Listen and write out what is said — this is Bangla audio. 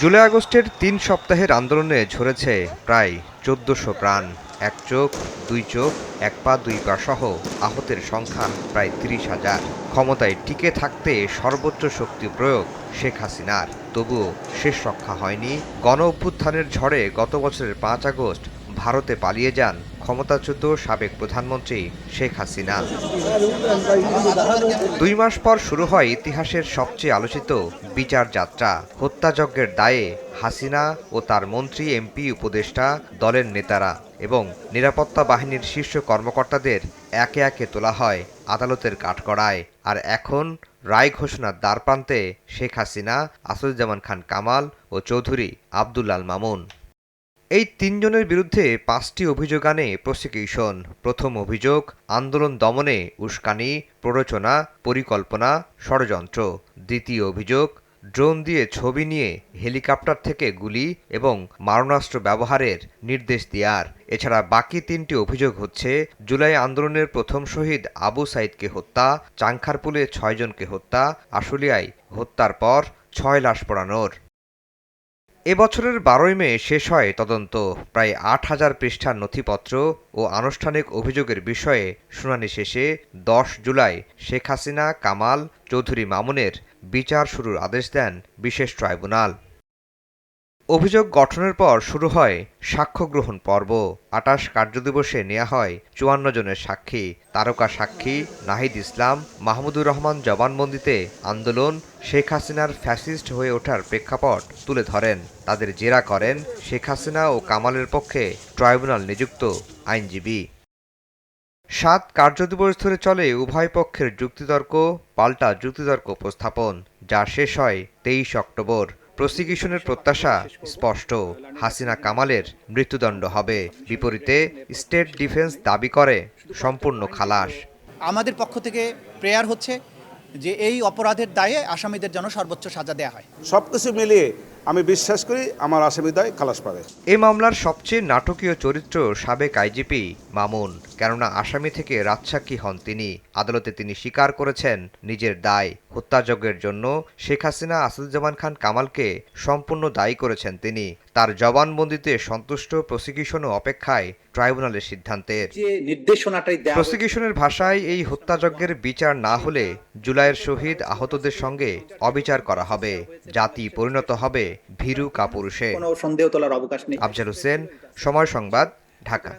জুলাই আগস্টের তিন সপ্তাহের আন্দোলনে ঝরেছে প্রায় চোদ্দশো প্রাণ। এক চোখ, দুই চোখ, এক পা, দুই পা সহ আহতের সংখ্যা প্রায় তিরিশ হাজার। ক্ষমতায় টিকে থাকতে সর্বোচ্চ শক্তি প্রয়োগ শেখ হাসিনার। তবুও শেষ রক্ষা হয়নি। গণ অভ্যুত্থানের ঝড়ে গত বছরের পাঁচ আগস্ট ভারতে পালিয়ে যান ক্ষমতাচ্যুত সাবেক প্রধানমন্ত্রী শেখ হাসিনা। দুই মাস পর শুরু হয় ইতিহাসের সবচেয়ে আলোচিত বিচার যাত্রা। হত্যাযজ্ঞের দায়ে হাসিনা ও তার মন্ত্রী, এমপি, উপদেষ্টা, দলের নেতারা এবং নিরাপত্তা বাহিনীর শীর্ষ কর্মকর্তাদের একে একে তোলা হয় আদালতের কাঠগড়ায়। আর এখন রায় ঘোষণার দ্বারপ্রান্তে শেখ হাসিনা, আসাদুজ্জামান খান কামাল ও চৌধুরী আবদুল্লাল মামুন। এই তিনজনের বিরুদ্ধে পাঁচটি অভিযোগ আনে প্রসিকিউশন। প্রথম অভিযোগ, আন্দোলন দমনে উস্কানি, প্ররোচনা, পরিকল্পনা, ষড়যন্ত্র। দ্বিতীয় অভিযোগ, ড্রোন দিয়ে ছবি নিয়ে হেলিকপ্টার থেকে গুলি এবং মারণাস্ত্র ব্যবহারের নির্দেশ দেওয়ার এছাড়া বাকি তিনটি অভিযোগ হচ্ছে, জুলাই আন্দোলনের প্রথম শহীদ আবু সাইদকে হত্যা, চাংখারপুলে ছয়জনকে হত্যা, আশুলিয়ায় হত্যার পর ছয় লাশ পোড়ানোর। এবছরের বারোই মে শেষ হয় তদন্ত। প্রায় আট হাজার পৃষ্ঠার নথিপত্র ও আনুষ্ঠানিক অভিযোগের বিষয়ে শুনানি শেষে দশ জুলাই শেখ হাসিনা, কামাল চৌধুরী মামুনের বিচার শুরুর আদেশ দেন বিশেষ ট্রাইব্যুনাল। অভিযোগ গঠনের পর শুরু হয় সাক্ষ্য গ্রহণ পর্ব। আটাশ কার্যদিবসে নেওয়া হয় চুয়ান্ন জনের সাক্ষী। তারকা সাক্ষী নাহিদ ইসলাম, মাহমুদুর রহমান জবানবন্দিতে আন্দোলন, শেখ হাসিনার ফ্যাসিস্ট হয়ে ওঠার প্রেক্ষাপট তুলে ধরেন। তাদের জেরা করেন শেখ হাসিনা ও কামালের পক্ষে ট্রাইব্যুনাল নিযুক্ত আইনজীবী। সাত কার্যদিবস ধরে চলে উভয় পক্ষের যুক্তিতর্ক, পাল্টা যুক্তিতর্ক উপস্থাপন, যা শেষ হয় তেইশ অক্টোবর। প্রসিকিউশনের প্রত্যাশা স্পষ্ট। হাসিনা কামালের মৃত্যুদণ্ড হবে। বিপরীতে স্টেট ডিফেন্স দাবি করে সম্পূর্ণ খালাস। আমাদের পক্ষ থেকে প্রেয়ার হচ্ছে যে এই অপরাধের দায়ে আসামিদের যেন সর্বোচ্চ সাজা দেওয়া হয়। সব কিছু মিলিয়ে আমি বিশ্বাস করি আমার আসামি দায় খালাস পাবে। এ মামলার সবচেয়ে নাটকীয় চরিত্র সাবেক আইজিপি মামুন কেননা আসামি থেকে রাজসাক্ষী হন তিনি। আদালতে তিনি স্বীকার করেছেন নিজের দায়। হত্যাযজ্ঞের জন্য শেখ হাসিনা আসাদুজ্জামান খান কামালকে সম্পূর্ণ দায়ী করেছেন তিনি। তার জবানবন্দিতে সন্তুষ্ট প্রসিকিউশনও অপেক্ষায় ট্রাইব্যুনালের সিদ্ধান্তের। প্রসিকিউশনের ভাষায় এই হত্যাযজ্ঞের বিচার না হলে জুলাইয়ের শহীদ আহতদের সঙ্গে অবিচার করা হবে। জাতি পরিণত হবে ভীরু কাপুরুষে। কোনো সন্দেহ তোলার অবকাশ নেই। আফজাল হোসেন সময় সংবাদ ঢাকা।